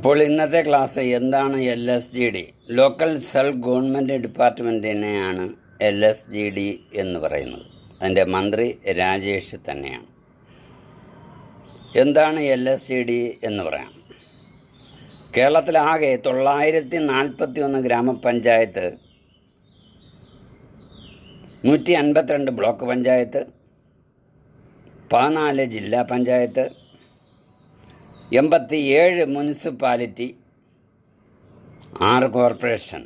അപ്പോൾ ഇന്നത്തെ ക്ലാസ് എന്താണ് L S G D local self government ഡിപ്പാർട്ട്മെന്റിനെയാണ് L S G D എന്ന് പറയുന്നത്. അതിന്റെ മന്ത്രി രാജേഷ് തന്നെയാണ്. എന്താണ് എൽ എസ് ജി ഡി എന്ന് പറയാം. കേരളത്തിലാകെ തൊള്ളായിരത്തി നാൽപ്പത്തി ഒന്ന് ഗ്രാമപഞ്ചായത്ത് നൂറ്റി അൻപത്തിരണ്ട് ബ്ലോക്ക് പഞ്ചായത്ത് പതിനാല് ജില്ലാ പഞ്ചായത്ത് എൺപത്തി ഏഴ് മുനിസിപ്പാലിറ്റി ആറ് കോർപ്പറേഷൻ.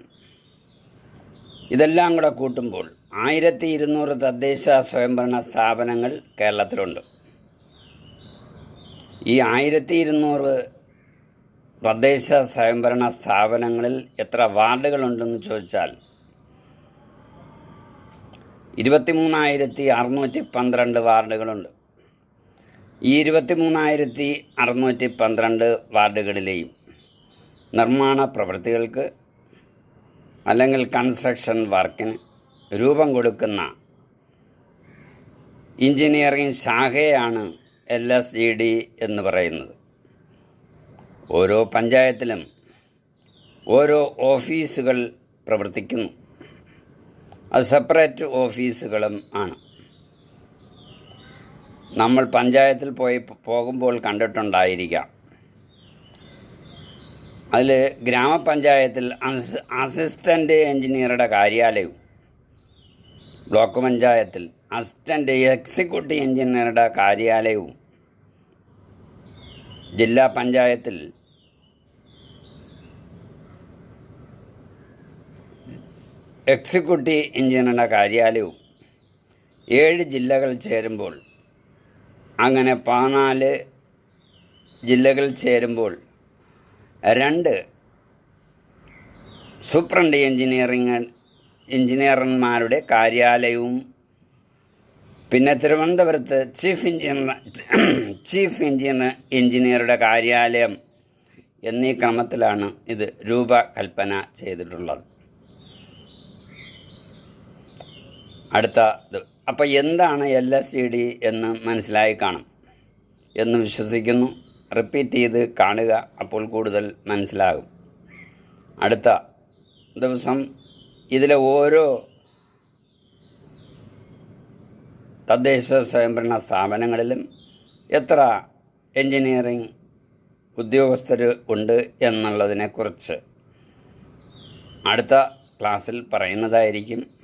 ഇതെല്ലാം കൂടെ കൂട്ടുമ്പോൾ ആയിരത്തി ഇരുന്നൂറ് തദ്ദേശ സ്വയംഭരണ സ്ഥാപനങ്ങൾ കേരളത്തിലുണ്ട്. ഈ ആയിരത്തി ഇരുന്നൂറ് തദ്ദേശ സ്വയംഭരണ സ്ഥാപനങ്ങളിൽ എത്ര വാർഡുകളുണ്ടെന്ന് ചോദിച്ചാൽ ഇരുപത്തിമൂന്നായിരത്തി അറുന്നൂറ്റി പന്ത്രണ്ട് വാർഡുകളുണ്ട്. ഈ ഇരുപത്തി മൂന്നായിരത്തി അറുന്നൂറ്റി പന്ത്രണ്ട് വാർഡുകളിലെയും നിർമ്മാണ പ്രവൃത്തികൾക്ക് അല്ലെങ്കിൽ കൺസ്ട്രക്ഷൻ വർക്കിന് രൂപം കൊടുക്കുന്ന എഞ്ചിനീയറിംഗ് ശാഖയാണ് എൽ എസ് ഇ ഡി എന്ന് പറയുന്നത്. ഓരോ പഞ്ചായത്തിലും ഓരോ ഓഫീസുകൾ പ്രവർത്തിക്കുന്നു. അത് സെപ്പറേറ്റ് ഓഫീസുകളും ആണ്. നമ്മൾ പഞ്ചായത്തിൽ പോയി പോകുമ്പോൾ കണ്ടിട്ടുണ്ടായിരിക്കാം. അതിൽ ഗ്രാമപഞ്ചായത്തിൽ അസ് അസിസ്റ്റന്റ് എഞ്ചിനീയറുടെ കാര്യാലയവും ബ്ലോക്ക് പഞ്ചായത്തിൽ അസിസ്റ്റന്റ് എക്സിക്യൂട്ടീവ് എഞ്ചിനീയറുടെ കാര്യാലയവും ജില്ലാ പഞ്ചായത്തിൽ എക്സിക്യൂട്ടീവ് എഞ്ചിനീയറുടെ കാര്യാലയവും ഏഴ് ജില്ലകൾ ചേരുമ്പോൾ അങ്ങനെ പതിനാല് ജില്ലകൾ ചേരുമ്പോൾ രണ്ട് സൂപ്രണ്ട് എഞ്ചിനീയറിംഗ് എഞ്ചിനീയർമാരുടെ കാര്യാലയവും പിന്നെ തിരുവനന്തപുരത്ത് ചീഫ് എഞ്ചിനീയർ ചീഫ് എഞ്ചിനീയർ എഞ്ചിനീയറുടെ കാര്യാലയം എന്നീ ക്രമത്തിലാണ് ഇത് രൂപകൽപ്പന ചെയ്തിട്ടുള്ളത്. അടുത്ത ഇത്. അപ്പോൾ എന്താണ് എൽ എസ് സി ഡി എന്ന് മനസ്സിലായി കാണും. എന്ന് വിശ്വസിക്കുന്നു. റിപ്പീറ്റ് ചെയ്ത് കാണുക അപ്പോൾ കൂടുതൽ മനസ്സിലാകും. അടുത്ത ദിവസം ഇതിലെ ഓരോ തദ്ദേശ സ്വയംഭരണ സ്ഥാപനങ്ങളിലും എത്ര എൻജിനീയറിംഗ് ഉദ്യോഗസ്ഥർ ഉണ്ട് എന്നുള്ളതിനെക്കുറിച്ച് അടുത്ത ക്ലാസ്സിൽ പറയുന്നതായിരിക്കും.